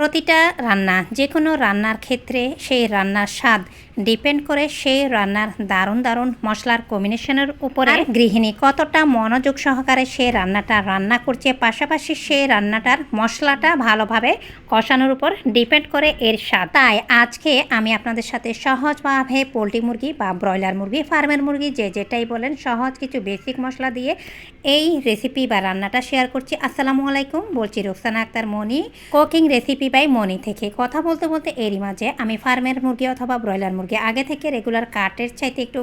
প্রতিটা রান্না যে কোনো রান্নার ক্ষেত্রে সেই রান্নার স্বাদ ডিপেন্ড করে সেই রান্নার দারুণ দারুণ মশলার কম্বিনেশনের উপরে গৃহিণী কতটা মনোযোগ সহকারে সেই রান্নাটা রান্না করছে পাশাপাশি সেই রান্নাটার মশলাটা ভালোভাবে কষানোর উপর ডিপেন্ড করে এর স্বাদ। তাই আজকে আমি আপনাদের সাথে সহজভাবে পোলট্রি মুরগি বা ব্রয়লার মুরগি ফার্মের মুরগি যে যেটাই বলেন সহজ কিছু বেসিক মশলা দিয়ে এই রেসিপি বা রান্নাটা শেয়ার করছি। আসসালামু আলাইকুম বলছি Roksana Akter Moni cooking recipe by Moni থেকে। কথা বলতে বলতে এরই মাঝে আমি ফার্মের মুরগি অথবা ব্রয়লার মুরগি আগে থেকে রেগুলার কাটের চাইতে একটু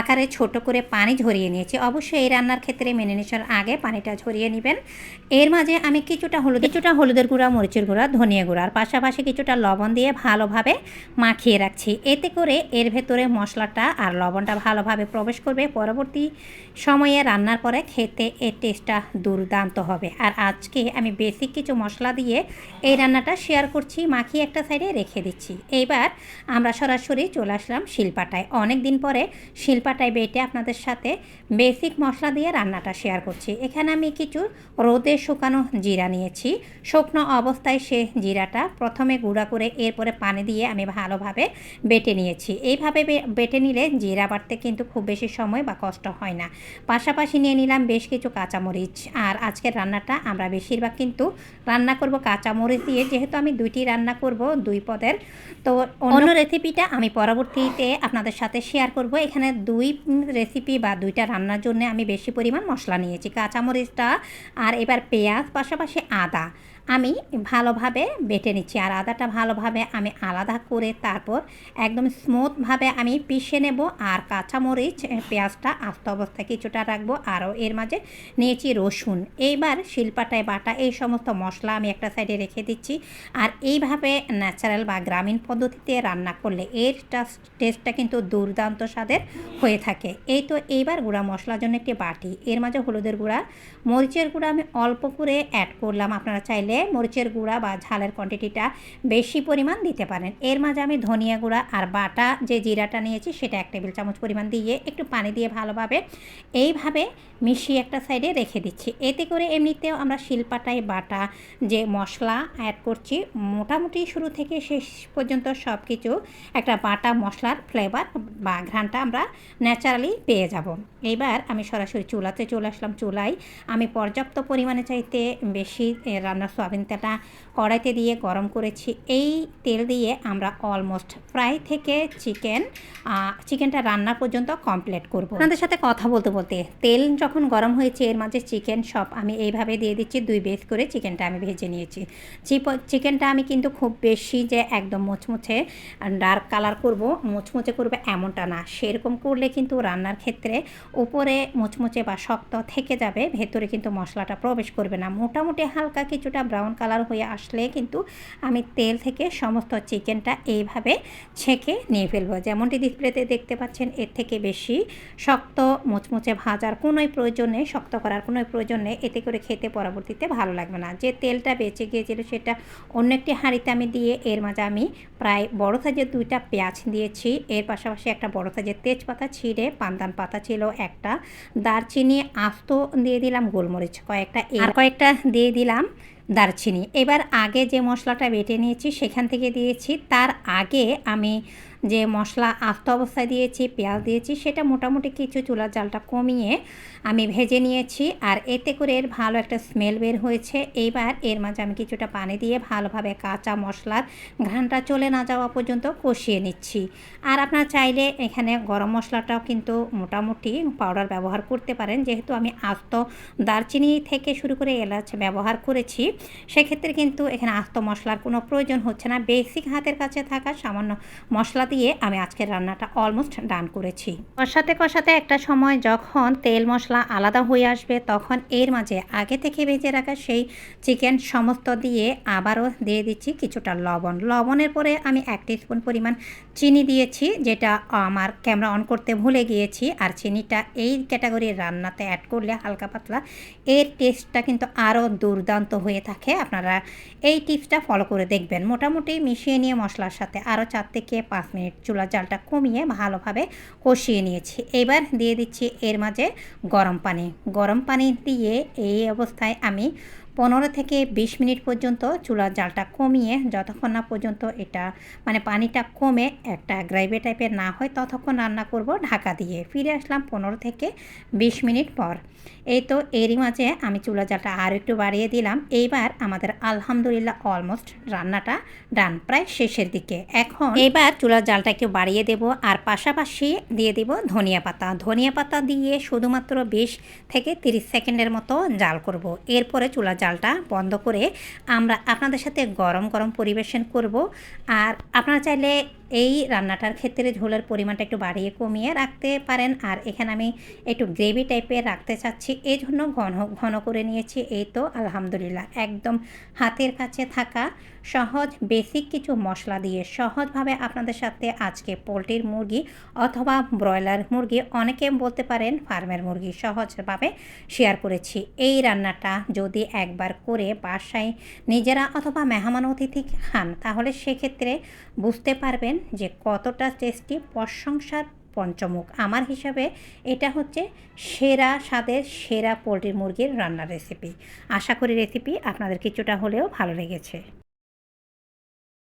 আকারে ছোট করে পানি ঝরিয়ে নিয়েছি। অবশ্যই এই রান্নার ক্ষেত্রে নেওয়ার আগে পানিটা ঝরিয়ে নেবেন। এর মাঝে আমি কিছুটা হলুদ, কিছুটা হলুদের গুঁড়া, মরিচের গুঁড়া, ধনিয়া গুঁড়া আর পাশাপাশি কিছুটা লবণ দিয়ে ভালোভাবে মাখিয়ে রাখছি। এতে করে এর ভেতরে মশলাটা আর লবণটা ভালোভাবে প্রবেশ করবে। পরবর্তী সময়ে রান্নার পরে খেতে এর টেস্টটা দুর্দান্ত হবে। আর আজকে আমি বেসিক কিছু মশলা দিয়ে এই রান্নাটা শেয়ার করছি, মাখিয়ে একটা সাইডে রেখে দিচ্ছি। এইবার আমরা সরাসরি চলে আসলাম শিলপাটায়। অনেক দিন পরে শিলপাটায় বেটে আপনাদের সাথে বেসিক মশলা দিয়ে রান্নাটা শেয়ার করছি। এখানে আমি কিছু রোদে শুকানো জিরা নিয়েছি। শুকনো অবস্থায় সে জিরাটা প্রথমে গুঁড়া করে এরপরে পানি দিয়ে আমি ভালোভাবে বেটে নিয়েছি। এইভাবে বেটে নিলে জিরা বাটতে কিন্তু খুব বেশি সময় বা কষ্ট হয় না। পাশাপাশি নিয়ে নিলাম বেশ কিছু কাঁচামরিচ। আর আজকের রান্নাটা আমরা বেশিরভাগ কিন্তু রান্না করব কাঁচামরিচ দিয়ে। যেহেতু আমি দুইটি রান্না করব দুই পদের, তো অন্য রেসিপিটা আমি পরবর্তীতে আপনাদের সাথে শেয়ার করব। এখানে দুই রেসিপি বা দুইটা রান্নার জন্য আমি বেশি পরিমাণ মশলা নিয়েছি। কাঁচামরিচটা আর এবার পেঁয়াজ, পাশাপাশি আদা। আমি ভালোভাবে বেটে নিচ্ছি আর আদাটা ভালোভাবে আমি আলাদা করে তারপর একদম স্মুথভাবে আমি পিষে নেব আর কাঁচামরিচ, পেঁয়াজটা আস্ত অবস্থায় কিছুটা রাখব আরও এর মাঝে নিয়েছি রসুন। এইবার শিলপাটায় বাটা এই সমস্ত মশলা আমি একটা সাইডে রেখে দিচ্ছি আর এইভাবে ন্যাচারাল বা গ্রামীণ পদ্ধতিতে রান্না করলে এর টেস্টটা কিন্তু দুর্দান্ত স্বাদের হয়ে থাকে। এই তো এইবার গুঁড়া মশলার জন্য একটি বাটি। এর মাঝে হলুদের গুঁড়া, মরিচের গুঁড়া আমি অল্প করে অ্যাড করলাম। আপনারা চাইলে মরিচের গুঁড়া বা ঝালের কোয়ান্টিটিটা বেশি পরিমাণ দিতে পারেন। এর মাঝে আমি ধনিয়া গুঁড়া আর বাটা যে জিরাটা নিয়েছি সেটা এক টেবিল চামচ পরিমাণ দিয়ে একটু পানি দিয়ে ভালোভাবে এইভাবে মিশিয়ে একটা সাইডে রেখে দিচ্ছি। এতে করে এমনিতেও আমরা শিলপাটায় বাটা যে মশলা অ্যাড করছি মোটামুটি শুরু থেকে শেষ পর্যন্ত সব কিছু একটা বাটা মশলার ফ্লেভার বা ঘ্রাণটা আমরা ন্যাচারালি পেয়ে যাব। এবার আমি সরাসরি চুলাতে চলে আসলাম। চুলায় আমি পর্যাপ্ত পরিমাণে চাইতে বেশি এ, রান্নার সোয়াবিন তেলটা কড়াইতে দিয়ে গরম করেছি। এই তেল দিয়ে আমরা অলমোস্ট ফ্রাই থেকে চিকেন চিকেনটা রান্না পর্যন্ত কমপ্লিট করব। আপনাদের সাথে কথা বলতে বলতে তেল যখন গরম হয়েছে, এর মাঝে চিকেন সব আমি এইভাবে দিয়ে দিচ্ছি, দুই বেস করে চিকেনটা আমি ভেজে নিয়েছি। চিকেনটা আমি কিন্তু খুব বেশি যে একদম মুচমুচে ডার্ক কালার করব, মুচমুচে করবে এমনটা না। সেরকম করলে কিন্তু রান্নার ক্ষেত্রে উপরে মুচমুচে বা শক্ত থেকে যাবে, ভেতরে কিন্তু মশলাটা প্রবেশ করবে না। মোটামুটি হালকা কিছুটা ব্রাউন কালার হয়ে আসলে কিন্তু আমি তেল থেকে সমস্ত চিকেনটা এইভাবে ছেঁকে নিয়ে ফেলব। যেমনটি ডিসপ্লেতে দেখতে পাচ্ছেন এর থেকে বেশি শক্ত মুচমুচে ভাজার কোনোই প্রয়োজন নেই শক্ত করার কোনোই প্রয়োজন নেই এতে করে খেতে পরবর্তীতে ভালো লাগবে না। যে তেলটা বেঁচে গিয়েছিল সেটা অন্য একটি হাঁড়িতে আমি দিয়ে এর মাঝে আমি প্রায় বড় সাইজের দুইটা পেঁয়াজ দিয়েছি। এর পাশাপাশি একটা বড় সাইজের তেজপাতা ছিঁড়ে পান্তান পাতা ছিল একটা দারচিনি আস্ত দিয়ে দিলাম গোলমরিচ কয়েকটা আর কয়েকটা দিয়ে দিলাম। দারচিনি। এবার আগে যে মশলাটা বেটে নিয়েছি সেখান থেকে দিয়েছি। তার আগে আমি যে মশলা আস্ত অবস্থায় দিয়েছি, পেঁয়াজ দিয়েছি, সেটা মোটামুটি কিছু চুলার জালটা কমিয়ে আমি ভেজে নিয়েছি। আর এতে করে এর ভালো একটা স্মেল বের হয়েছে। এইবার এর মাঝে আমি কিছুটা পানি দিয়ে ভালোভাবে কাঁচা মশলার ঘ্রাণটা চলে না যাওয়া পর্যন্ত কষিয়ে নিচ্ছি। আর আপনারা চাইলে এখানে গরম মশলাটাও কিন্তু মোটামুটি পাউডার ব্যবহার করতে পারেন। যেহেতু আমি আস্ত দারচিনি থেকে শুরু করে এলাচ ব্যবহার করেছি, সেক্ষেত্রে কিন্তু এখানে আস্ত মশলার কোনো প্রয়োজন হচ্ছে না। বেসিক হাতের কাছে থাকা সামান্য মশলা আমি আজকের রান্নাটা অলমোস্ট ডান করেছি। কষাতে কষাতে একটা সময় যখন তেল মশলা আলাদা হয়ে আসবে, তখন এর মাঝে আগে থেকে ভেজে রাখা সেই চিকেন সমস্ত দিয়ে আবারও দিয়ে দিচ্ছি কিছুটা লবণ। লবণের পরে আমি এক স্পুন পরিমাণ চিনি দিয়েছি, যেটা আমার ক্যামেরা অন করতে ভুলে গিয়েছি, আর চিনিটা এই ক্যাটাগরির রান্নাতে অ্যাড করলে হালকা পাতলা, এর টেস্টটা কিন্তু আরও দুর্দান্ত হয়ে থাকে। আপনারা এই টিপসটা ফলো করে দেখবেন। মোটামুটি মিশিয়ে নিয়ে মশলার সাথে আরও চার থেকে পাঁচ মিনিট চুলা জালটা কমিয়ে ভালোভাবে কষিয়ে নিয়েছি। এবার দিয়ে দিচ্ছি এর মাঝে গরম পানি। গরম পানি দিয়ে এই অবস্থায় আমি পনেরো থেকে বিশ মিনিট পর্যন্ত চুলার জালটা কমিয়ে যতক্ষণ না পর্যন্ত এটা মানে পানিটা কমে একটা গ্রেভি টাইপের না হয়, ততক্ষণ রান্না করব ঢাকা দিয়ে। ফিরে আসলাম পনেরো থেকে বিশ মিনিট পর। এই তো এরই মাঝে আমি চুলা জালটা আর একটু বাড়িয়ে দিলাম। এইবার আমাদের আলহামদুলিল্লাহ অলমোস্ট রান্নাটা ডান প্রায় শেষের দিকে। এখন এবার চুলার জালটা একটু বাড়িয়ে দেব আর পাশাপাশি দিয়ে দেব ধনিয়া পাতা। ধনিয়া পাতা দিয়ে শুধুমাত্র বিশ থেকে তিরিশ সেকেন্ডের মতো জাল করব। এরপরে চুলার জালটা বন্ধ করে আমরা আপনাদের সাথে গরম গরম পরিবেশন করব। আর আপনারা চাইলে এই রান্নাটার ক্ষেত্রে ঝোলের পরিমাণটা একটু বাড়িয়ে কমিয়ে রাখতে পারেন। আর এখানে আমি একটু গ্রেভি টাইপের রাখতে চাচ্ছি। এই জন্য ঘন ঘন করে নিয়েছি। এই তো আলহামদুলিল্লাহ একদম হাতের কাছে থাকা সহজ বেসিক কিছু মশলা দিয়ে সহজভাবে আপনাদের সাথে আজকে পোলট্রির মুরগি অথবা ব্রয়লার মুরগি অনেকে বলতে পারেন ফার্মের মুরগি সহজভাবে শেয়ার করেছি। এই রান্নাটা যদি একবার করে বাসায় নিজেরা অথবা মেহমান অতিথি খান, তাহলে সেক্ষেত্রে বুঝতে পারবেন যে কতটা টেস্টি প্রশংসার পঞ্চমুখ। আমার হিসাবে এটা হচ্ছে সেরা স্বাদের সেরা পোলট্রি মুরগির রান্নার রেসিপি আশা করি রেসিপি আপনাদের কিছুটা হলেও ভালো লেগেছে।